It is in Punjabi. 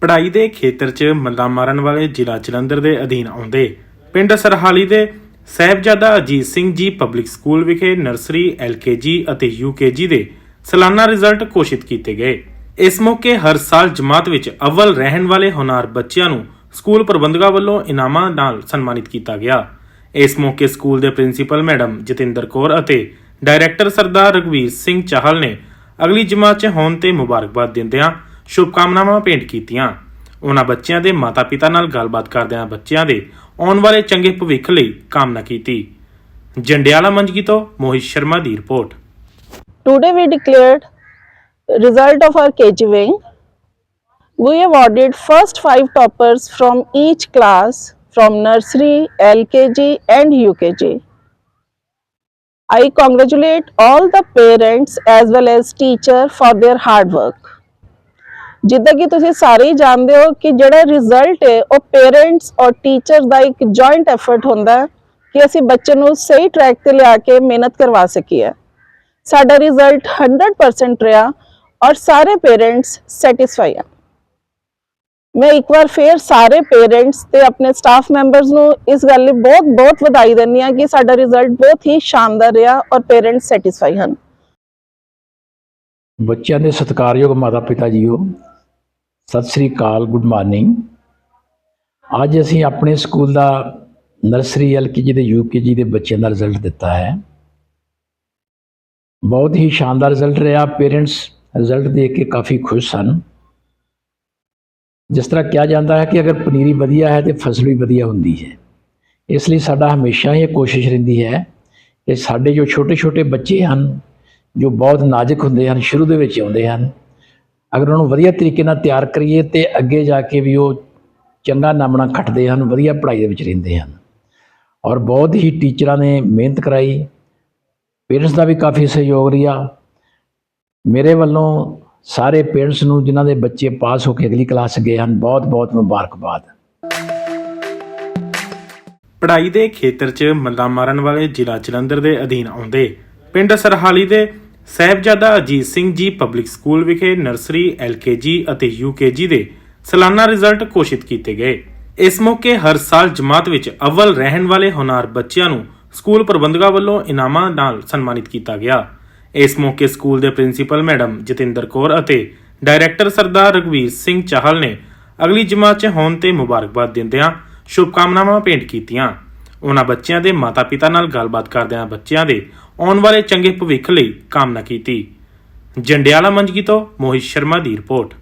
ਪੜ੍ਹਾਈ ਦੇ ਖੇਤਰ 'ਚ ਮੱਲਾ ਮਾਰਨ ਵਾਲੇ ਜ਼ਿਲ੍ਹਾ ਜਲੰਧਰ ਦੇ ਅਧੀਨ ਆਉਂਦੇ। ਪਿੰਡ ਸਰਹਾਲੀ ਦੇ ਸਹਿਬਜ਼ਾਦਾ ਅਜੀਤ ਸਿੰਘ ਜੀ ਪਬਲਿਕ ਸਕੂਲ ਵਿਖੇ ਨਰਸਰੀ ਐਲਕੇਜੀ ਅਤੇ ਯੂਕੇਜੀ ਦੇ ਸਾਲਾਨਾ ਰਿਜ਼ਲਟ ਘੋਸ਼ਿਤ ਕੀਤੇ ਗਏ। ਇਸ ਮੌਕੇ ਹਰ ਸਾਲ ਜਮਾਤ ਵਿੱਚ ਅਵਲ ਰਹਿਣ ਵਾਲੇ ਹੋਣਹਾਰ ਬੱਚਿਆਂ ਨੂੰ ਸਕੂਲ ਪ੍ਰਬੰਧਕਾਂ ਵੱਲੋਂ ਇਨਾਮਾਂ ਨਾਲ ਸਨਮਾਨਿਤ ਕੀਤਾ ਗਿਆ। ਇਸ ਮੌਕੇ ਸਕੂਲ ਦੇ ਪ੍ਰਿੰਸੀਪਲ ਮੈਡਮ ਜਤਿੰਦਰ ਕੌਰ ਅਤੇ ਡਾਇਰੈਕਟਰ ਸਰਦਾਰ ਰਗਵੀਰ ਸਿੰਘ ਚਾਹਲ ਨੇ ਅਗਲੀ ਜਮਾਤ 'ਚ ਹੋਣ ਤੇ ਮੁਬਾਰਕਬਾਦ ਦਿੰਦਿਆਂ ਸ਼ੁਭਕਾਮਨਾਵਾਂ ਭੇਂਟ ਕੀਤੀਆਂ ਉਹਨਾਂ ਬੱਚਿਆਂ ਦੇ ਮਾਤਾ-ਪਿਤਾ ਨਾਲ ਗੱਲਬਾਤ ਕਰਦਿਆਂ ਬੱਚਿਆਂ ਦੇ ਆਉਣ ਵਾਲੇ ਚੰਗੇ ਭਵਿੱਖ ਲਈ ਕਾਮਨਾ ਕੀਤੀ ਜੰਡਿਆਲਾ ਮੰਜਗੀ ਤੋਂ ਮੋਹਿਤ ਸ਼ਰਮਾ ਦੀ report Today we declared result of our KG wing. We awarded first five toppers from each class from nursery, LKG and UKG. I congratulate all the parents as well as teacher for their hard work. ਜਿੱਦਾਂ ਕਿ ਤੁਸੀਂ ਸਾਰੇ ਹੀ ਜਾਣਦੇ ਹੋ ਕਿ ਜਿਹੜਾ ਰਿਜ਼ਲਟ ਹੈ, ਉਹ ਪੇਰੈਂਟਸ ਔਰ ਟੀਚਰ ਦਾ ਇੱਕ ਜੁਆਇੰਟ ਐਫਰਟ ਹੁੰਦਾ ਹੈ ਕਿ ਅਸੀਂ ਬੱਚੇ ਨੂੰ ਸਹੀ ਟਰੈਕ ਤੇ ਲਿਆ ਕੇ ਮਿਹਨਤ ਕਰਵਾ ਸਕੀਏ। ਸਾਡਾ ਰਿਜ਼ਲਟ 100% ਰਿਹਾ ਔਰ ਸਾਰੇ ਪੇਰੈਂਟਸ ਸੈਟੀਸਫਾਈ ਆ। ਮੈਂ ਇੱਕ ਵਾਰ ਫੇਰ ਸਾਰੇ ਪੇਰੈਂਟਸ ਤੇ ਆਪਣੇ ਸਟਾਫ ਮੈਂਬਰਸ ਨੂੰ ਇਸ ਗੱਲ ਲਈ ਬਹੁਤ ਬਹੁਤ ਵਧਾਈ ਦਿੰਦੀ ਹਾਂ ਕਿ ਸਾਡਾ ਰਿਜ਼ਲਟ ਬਹੁਤ ਹੀ ਸ਼ਾਨਦਾਰ ਰਿਹਾ ਔਰ ਪੇਰੈਂਟਸ ਸੈਟੀਸਫਾਈ ਹਨ। ਬੱਚਿਆਂ ਦੇ ਸਤਿਕਾਰਯੋਗ ਮਾਤਾ ਪਿਤਾ ਜੀਓ ਸਤਿ ਸ੍ਰੀ ਅਕਾਲ, ਗੁੱਡ ਮਾਰਨਿੰਗ। ਅੱਜ ਅਸੀਂ ਆਪਣੇ ਸਕੂਲ ਦਾ ਨਰਸਰੀ ਐਲਕੇਜੀ ਤੇ ਯੂਕੇਜੀ ਦੇ ਬੱਚਿਆਂ ਦਾ ਰਿਜ਼ਲਟ ਦਿੱਤਾ ਹੈ। ਬਹੁਤ ਹੀ ਸ਼ਾਨਦਾਰ ਰਿਜ਼ਲਟ ਰਿਹਾ ਪੇਰੈਂਟਸ ਰਿਜ਼ਲਟ ਦੇਖ ਕੇ ਕਾਫੀ ਖੁਸ਼ ਸਨ। ਜਿਸ ਤਰ੍ਹਾਂ ਕਿਹਾ ਜਾਂਦਾ ਹੈ ਕਿ ਅਗਰ ਪਨੀਰੀ ਵਧੀਆ ਹੈ ਤੇ ਫਸਲ ਵੀ ਵਧੀਆ ਹੁੰਦੀ ਹੈ। ਇਸ ਲਈ ਸਾਡਾ ਹਮੇਸ਼ਾ ਹੀ ਇਹ ਕੋਸ਼ਿਸ਼ ਰਹਿੰਦੀ ਹੈ ਕਿ ਸਾਡੇ ਜੋ ਛੋਟੇ ਛੋਟੇ ਬੱਚੇ ਹਨ, ਜੋ ਬਹੁਤ ਨਾਜ਼ੁਕ ਹੁੰਦੇ ਹਨ, ਸ਼ੁਰੂ ਦੇ ਵਿੱਚ ਆਉਂਦੇ ਹਨ ਅਗਰ ਉਹਨਾਂ ਨੂੰ ਵਧੀਆ ਤਰੀਕੇ ਨਾਲ ਤਿਆਰ ਕਰੀਏ ਤੇ ਅੱਗੇ ਜਾ ਕੇ ਵੀ ਉਹ ਚੰਗਾ ਨਾਮਣਾ ਖੱਟਦੇ ਹਨ, ਵਧੀਆ ਪੜ੍ਹਾਈ ਦੇ ਵਿੱਚ ਰਹਿੰਦੇ ਹਨ। ਔਰ ਬਹੁਤ ਹੀ ਟੀਚਰਾਂ ਨੇ ਮਿਹਨਤ ਕਰਾਈ। ਪੇਰੈਂਟਸ ਦਾ ਵੀ ਕਾਫੀ ਸਹਿਯੋਗ ਰਿਹਾ। ਮੇਰੇ ਵੱਲੋਂ ਸਾਰੇ ਪੇਰੈਂਟਸ ਨੂੰ, ਜਿਨ੍ਹਾਂ ਦੇ ਬੱਚੇ ਪਾਸ ਹੋ ਕੇ ਅਗਲੀ ਕਲਾਸ ਗਏ ਹਨ ਬਹੁਤ ਬਹੁਤ ਮੁਬਾਰਕਬਾਦ। ਪੜ੍ਹਾਈ ਦੇ ਖੇਤਰ 'ਚ ਮੱਲਾ ਮਾਰਨ ਵਾਲੇ ਜ਼ਿਲ੍ਹਾ ਜਲੰਧਰ ਦੇ ਅਧੀਨ ਆਉਂਦੇ ਪਿੰਡ ਸਰਹਾਲੀ ਦੇ ਸਹਿਬਜ਼ਾਦਾ ਅਜੀਤ ਸਿੰਘ ਜੀ ਪਬਲਿਕ ਸਕੂਲ ਵਿਖੇ ਨਰਸਰੀ ਐਲਕੇਜੀ ਅਤੇ ਯੂਕੇਜੀ ਦੇ ਸਾਲਾਨਾ ਰਿਜ਼ਲਟ ਘੋਸ਼ਿਤ ਕੀਤੇ ਗਏ। ਇਸ ਮੌਕੇ ਹਰ ਸਾਲ ਜਮਾਤ ਵਿੱਚ ਅਵਲ ਰਹਿਣ ਵਾਲੇ ਹੋਣਹਾਰ ਬੱਚਿਆਂ ਨੂੰ ਸਕੂਲ ਪ੍ਰਬੰਧਕਾਂ ਵੱਲੋਂ ਇਨਾਮਾਂ ਨਾਲ ਸਨਮਾਨਿਤ ਕੀਤਾ ਗਿਆ। ਇਸ ਮੌਕੇ ਸਕੂਲ ਦੇ ਪ੍ਰਿੰਸੀਪਲ ਮੈਡਮ ਜਤਿੰਦਰ ਕੌਰ ਅਤੇ ਡਾਇਰੈਕਟਰ ਸਰਦਾਰ ਰਗਵੀਰ ਸਿੰਘ ਚਾਹਲ ਨੇ ਅਗਲੀ ਜਮਾਤ 'ਚ ਹੋਣ ਤੇ ਮੁਬਾਰਕਬਾਦ ਦਿੰਦਿਆਂ ਸ਼ੁਭਕਾਮਨਾਵਾਂ ਭੇਂਟ ਕੀਤੀਆਂ। ਉਹਨਾਂ ਬੱਚਿਆਂ ਦੇ ਮਾਤਾ-ਪਿਤਾ ਨਾਲ ਗੱਲਬਾਤ ਕਰਦਿਆਂ ਬੱਚਿਆਂ ਦੇ ਆਉਣ ਵਾਲੇ ਚੰਗੇ ਭਵਿੱਖ ਲਈ ਕਾਮਨਾ ਕੀਤੀ। ਜੰਡਿਆਲਾ ਮੰਜਗੀ ਤੋਂ ਮੋਹਿਤ ਸ਼ਰਮਾ ਦੀ ਰਿਪੋਰਟ।